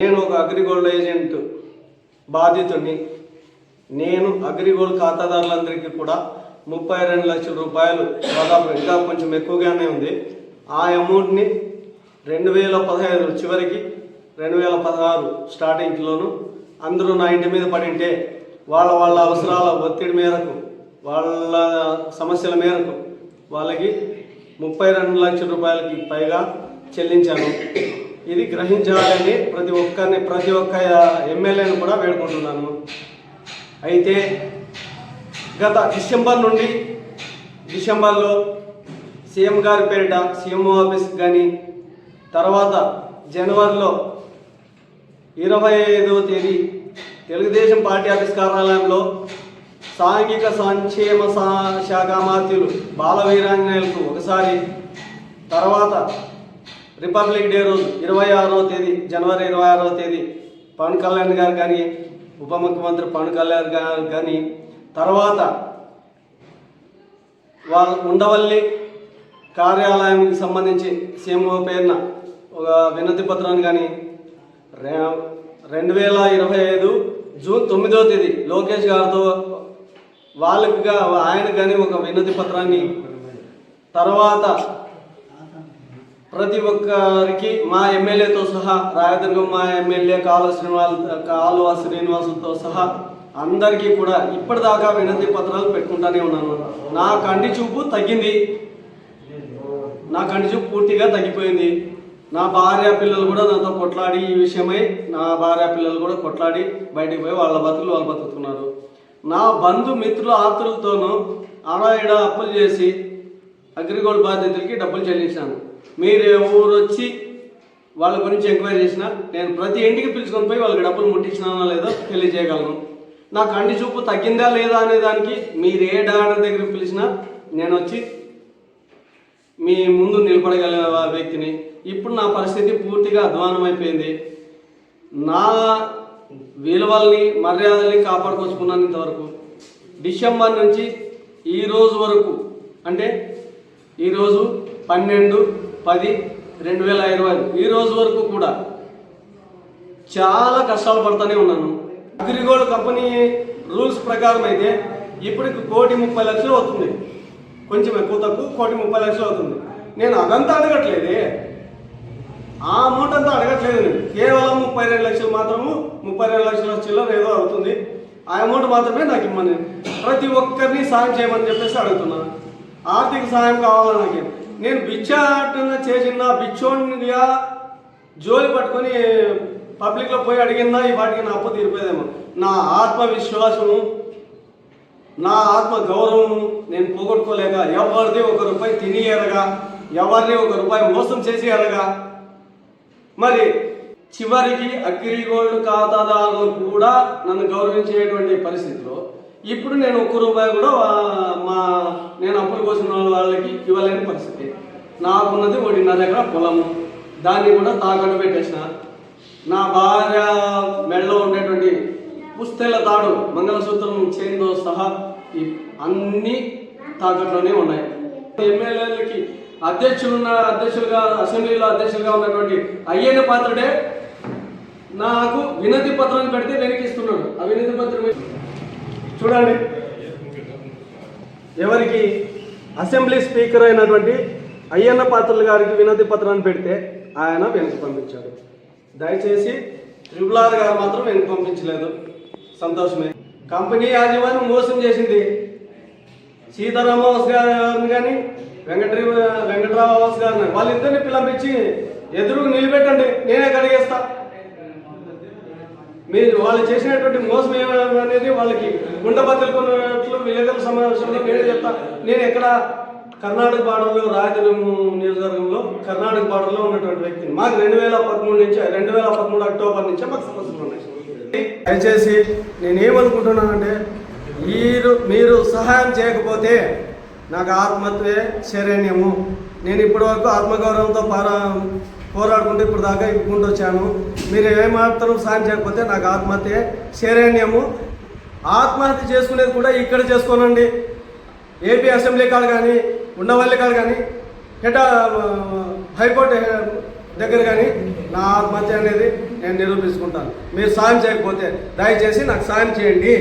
నేను ఒక అగ్రిగోల్డ్ ఏజెంట్ బాధితుడిని నేను అగ్రిగోల్డ్ ఖాతాదారులందరికీ కూడా ముప్పై రెండు లక్షల రూపాయలు దాదాపు ఇంకా కొంచెం ఎక్కువగానే ఉంది. ఆ అమౌంట్ని రెండు వేల పదహైదు చివరికి రెండు వేల పదహారు స్టార్టింగ్లోను అందరూ నా ఇంటి మీద పడింటే వాళ్ళ వాళ్ళ అవసరాల ఒత్తిడి మేరకు వాళ్ళ సమస్యల మేరకు వాళ్ళకి ముప్పై రెండు లక్షల రూపాయలకి పైగా చెల్లించాను. ఇది గ్రహించాలని ప్రతి ఒక్కరిని ప్రతి ఒక్క ఎమ్మెల్యేని కూడా వేడుకుంటున్నాను. అయితే గత డిసెంబర్ నుండి డిసెంబర్లో సీఎం గారి పేరిట సీఎం ఆఫీస్ కానీ తర్వాత జనవరిలో ఇరవై ఐదవ తేదీ తెలుగుదేశం పార్టీ ఆఫీస్ కార్యాలయంలో సాంఘిక సంక్షేమ సా- శాఖ మాత్యులు బాల వీరాంజనేయులకు ఒకసారి తర్వాత రిపబ్లిక్ డే రోజు ఇరవై ఆరో తేదీ జనవరి ఇరవై ఆరో తేదీ పవన్ కళ్యాణ్ గారు కానీ ఉప ముఖ్యమంత్రి పవన్ కళ్యాణ్ గారు కానీ తర్వాత వాళ్ళ ఉండవల్లి కార్యాలయానికి సంబంధించి సీఎంఓ పేరున ఒక వినతి పత్రాన్ని కానీ రె- రెండు వేల ఇరవై ఐదు జూన్ తొమ్మిదవ తేదీ లోకేష్ గారితో వాళ్ళకి ఆయన ఆయనకు కానీ ఒక వినతి పత్రాన్ని తర్వాత ప్రతి ఒక్కరికి మా ఎమ్మెల్యేతో సహా రాయదుర్గం మా ఎమ్మెల్యే కాలువ శ్రీనివాస్ కాలువ శ్రీనివాసులతో సహా అందరికీ కూడా ఇప్పటిదాకా వినతి పత్రాలు పెట్టుకుంటానే ఉన్నాను. నా కంటి చూపు తగ్గింది. నా కంటి చూపు పూర్తిగా తగ్గిపోయింది. నా భార్య పిల్లలు కూడా నాతో కొట్లాడి ఈ విషయమై నా భార్య పిల్లలు కూడా కొట్లాడి బయటికి పోయి వాళ్ళ బతుకులు వాళ్ళు బతుకుతున్నారు. నా బంధుమిత్రుల ఆతులతోనూ ఆడ ఈడ అప్పులు చేసి అగ్రిగోల్డ్ బాధితులకి డబ్బులు చెల్లించాను. మీరు ఊరు వచ్చి వాళ్ళ గురించి ఎంక్వైరీ చేసిన నేను ప్రతి ఇంటికి పిలుచుకొని పోయి వాళ్ళకి డబ్బులు ముట్టించినానా లేదో తెలియజేయగలను. నా కంటి చూపు తగ్గిందా లేదా అనే దానికి మీరు ఏ డాక్టర్ దగ్గర పిలిచినా నేను వచ్చి మీ ముందు నిలబడగలిగిన వ్యక్తిని. ఇప్పుడు నా పరిస్థితి పూర్తిగా అధ్వానం అయిపోయింది నా విలువల్ని మర్యాదల్ని కాపాడుకొచ్చుకున్నాను ఇంతవరకు డిసెంబర్ నుంచి ఈ రోజు వరకు అంటే ఈరోజు పన్నెండు పది రెండు వేల ఇరవై ఈ రోజు వరకు కూడా చాలా కష్టాలు పడుతూనే ఉన్నాను. అగ్రిగోల్డ్ కంపెనీ రూల్స్ ప్రకారం అయితే ఇప్పటికి కోటి ముప్పై లక్షలు అవుతుంది. కొంచెం ఎక్కువ తక్కువ కోటి ముప్పై లక్షలు అవుతుంది. నేను అదంతా అడగట్లేదే. ఆ అమౌంట్ అంతా అడగట్లేదు నేను. కేవలం ముప్పై రెండు లక్షలు మాత్రము ముప్పై రెండు లక్షల చిల్లర ఏదో అవుతుంది. ఆ అమౌంట్ మాత్రమే నాకు ఇమ్మని. ప్రతి ఒక్కరిని సాయం చేయమని చెప్పేసి అడుగుతున్నాను ఆర్థిక సాయం కావాలి నాకు? నేను బిచ్చాటన చేసిన బిచ్చోనిగా జోలి పట్టుకొని పబ్లిక్లో పోయి అడిగినా ఈ వాటికి నా అప్పు తీరిపోయేదేమో. నా ఆత్మవిశ్వాసము నా ఆత్మ గౌరవము నేను పోగొట్టుకోలేక ఎవరిది ఒక రూపాయి తిని ఎరగా ఎవరిని ఒక రూపాయి మోసం చేసి ఎరగా. మరి చివరికి అగ్రిగోల్డ్ ఖాతాదారులు కూడా నన్ను గౌరవించేటువంటి పరిస్థితిలో ఇప్పుడు నేను ఒక్క రూపాయి కూడా మా నేను అప్పులు కోసిన వాళ్ళకి ఇవ్వలేని పరిస్థితి. నాకున్నది ఒకటిన్నర ఎకరా పొలము దాన్ని కూడా తాకట్టు పెట్టేసిన. నా భార్య మెడలో ఉండేటువంటి పుస్తెల తాడు మంగళసూత్రం చైన్తో సహా ఈ అన్ని తాకట్లోనే ఉన్నాయి. ఎమ్మెల్యేలకి అధ్యక్షులున్న అధ్యక్షులుగా అసెంబ్లీలో అధ్యక్షులుగా ఉన్నటువంటి అయ్యన్న పాత్రుడే నాకు వినతి పత్రం పెడితే వెనకిస్తున్నాడు ఆ వినతి పత్రం చూడండి. ఎవరికి అసెంబ్లీ స్పీకర్ అయినటువంటి అయ్యన్న పాత్రలు గారికి వినతి పత్రాన్ని పెడితే ఆయన వెనక్కి పంపించాడు. దయచేసి త్రిపులార్ గారు మాత్రం వెనక్కి పంపించలేదు. సంతోషమే. కంపెనీ యాజమాన్యం మోసం చేసింది. సీతారామవాస్ గారిని కానీ వెంకట వెంకటరామవాస్ గారిని వాళ్ళిద్దరిని పిలిపించి ఎదురుకు నిలబెట్టండి. నేనే కడిగేస్తా. మీరు వాళ్ళు చేసినటువంటి మోసం అనేది వాళ్ళకి గుండెబద్దలుకున్నట్లు విలేకరుల సమావేశంలో పేరు చెప్తా. నేను ఎక్కడ కర్ణాటక బార్డర్లో రాయదుర్గం నియోజకవర్గంలో కర్ణాటక బార్డర్లో ఉన్నటువంటి వ్యక్తిని. మాకు రెండు వేల పదమూడు నుంచి రెండు వేల పదమూడు అక్టోబర్ నుంచే మాకు సమస్యలు ఉన్నాయి. దయచేసి నేను ఏమనుకుంటున్నానంటే మీరు మీరు సహాయం చేయకపోతే నాకు ఆత్మహత్యే శరణ్యము. నేను ఇప్పటివరకు ఆత్మగౌరవంతో పారా పోరాడుకుంటూ ఇప్పుడు దాకా ఇప్పుకుంటూ వచ్చాను. మీరు ఏమాత్రం సాయం చేయకపోతే నాకు ఆత్మహత్య. శరణ్యము. ఆత్మహత్య చేసుకునేది కూడా ఇక్కడ చేసుకోనండి. ఏపీ అసెంబ్లీ కాడ కానీ ఉండవల్లి కాడ కానీ హెడ్ హైకోర్టు దగ్గర కానీ నా ఆత్మహత్య అనేది నేను నిరూపించుకుంటాను. మీరు సాయం చేయకపోతే దయచేసి నాకు సాయం చేయండి.